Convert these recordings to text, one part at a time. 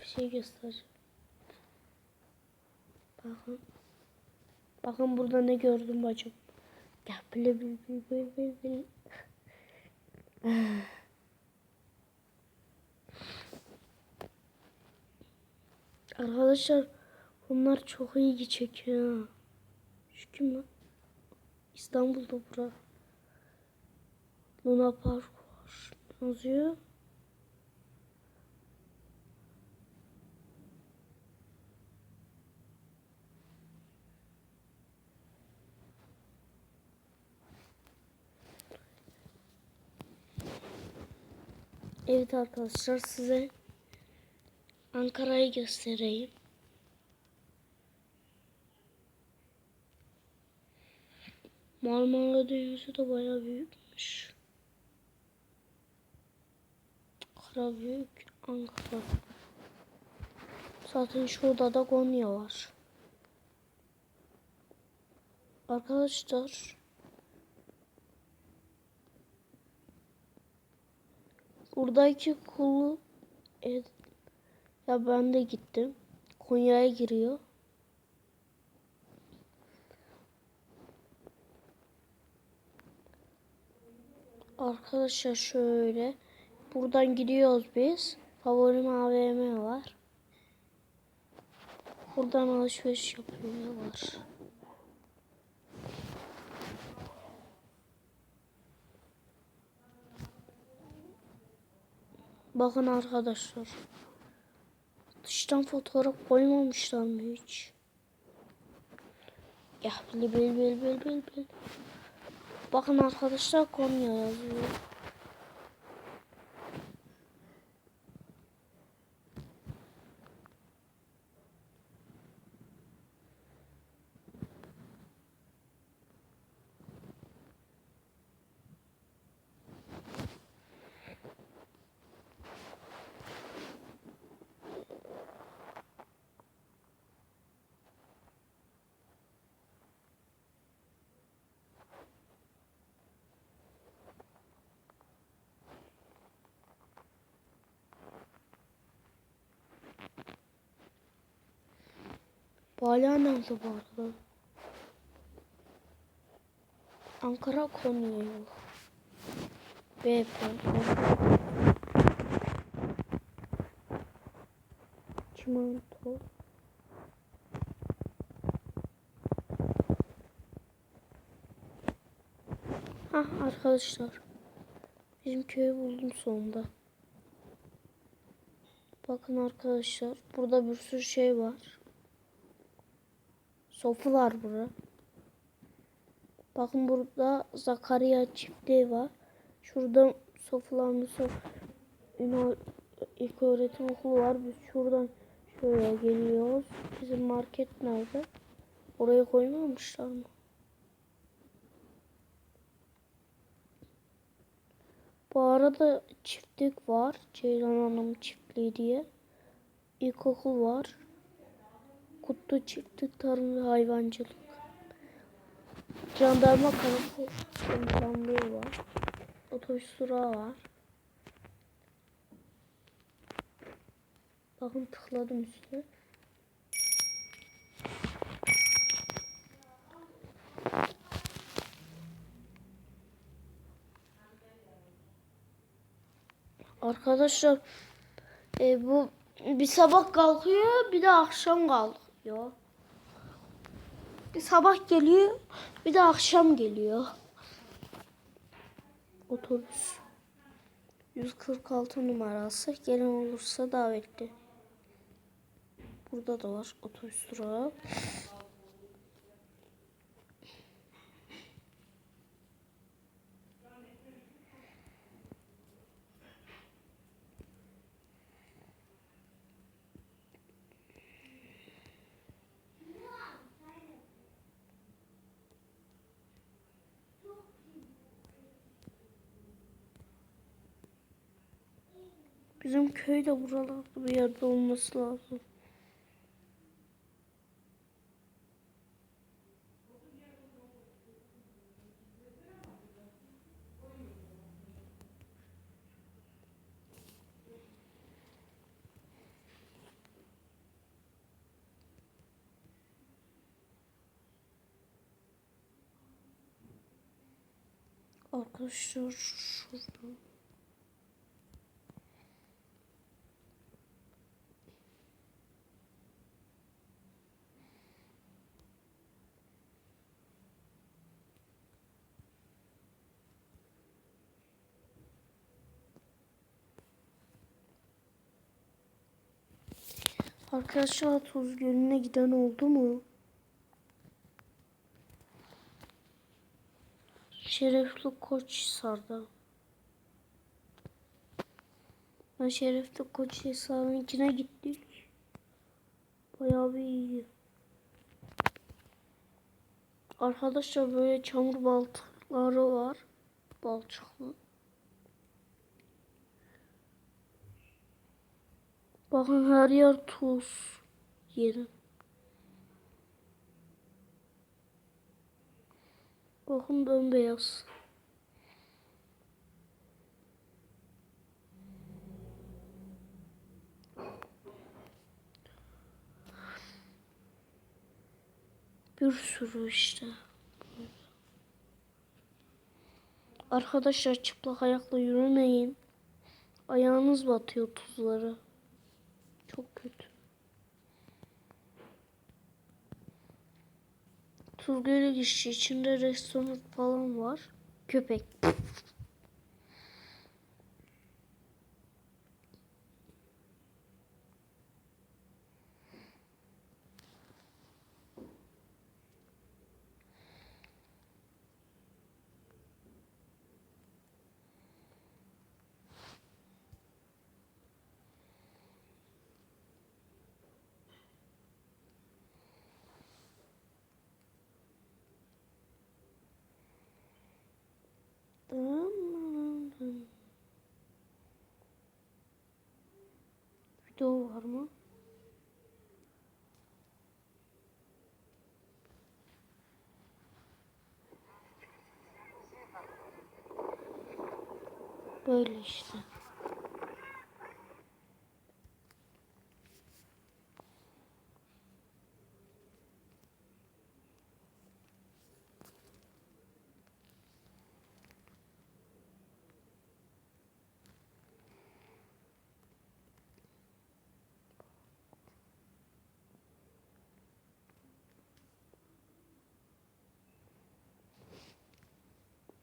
bir şey göstereceğim. Bakın. Bakın burada ne gördüm bacım. Ya bile bil bil bil bil bil. Arkadaşlar bunlar çok ilgi çekiyor. Şu kim lan? İstanbul'da bura. Luna Park var. Yazıyor? Evet arkadaşlar size Ankara'yı göstereyim. Marmara Denizi de bayağı büyükmüş. Ankara büyük. Ankara. Zaten şurada da Konya var. Arkadaşlar buradaki kulu evet, ya ben de gittim. Konya'ya giriyor. Arkadaşlar şöyle buradan gidiyoruz biz. Favorim AVM var. Buradan alışveriş yapıyorlar. Bakın arkadaşlar. Dıştan fotoğraf koymamışlar mı hiç? Ya bil bil bil bil bil bil. Bakın arkadaşlar Konya yazıyor. Bu arada? Ankara Konya yolu. B. Çimento. Hah arkadaşlar. Bizim köyü buldum sonunda. Bakın arkadaşlar. Burada bir sürü şey var. Sofular bura. Bakın burada Zakariya çiftliği var. Şurada sofular Musof Ünal ilk öğretim okulu var. Biz şuradan şöyle geliyoruz. Bizim market nerede? Oraya koymamışlar mı? Bu arada çiftlik var. Ceylan Hanım çiftliği diye. İlkokul var. Kutlu çiftlik tarım ve hayvancılık. Jandarma komutanlığı var. Otobüs durağı var. Bakın tıkladım üstüne. Arkadaşlar e, bu bir sabah kalkıyor bir de akşam kalkıyor. Bir sabah geliyor bir de akşam geliyor. Otobüs. 146 numarası. Gelen olursa davetli. Burada da var otobüs durağı. Bizim köy de buralarda bir yerde olması lazım. Arkadaşlar şurada. Arkadaşlar Tuz Gölü'ne giden oldu mu? Şerefli Koçhisar'da. Ben Şerefli Koçhisar'ınkine gittik. Bayağı bir iyi. Arkadaşlar böyle çamur baltıkları var. Balçıklı. Bakın her yer tuz yeri. Bakın bembeyaz. Bir sürü işte. Arkadaşlar çıplak ayakla yürümeyin. Ayağınız batıyor tuzlara. Çok kötü. Tuz Gölü geçişi içinde restoran falan var. Köpek. Video var mı? Böyle işte.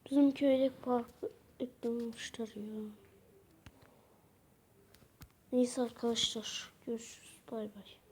Bizim köydeki parkı eklemişler ya. Neyse arkadaşlar görüşürüz. Bay bay.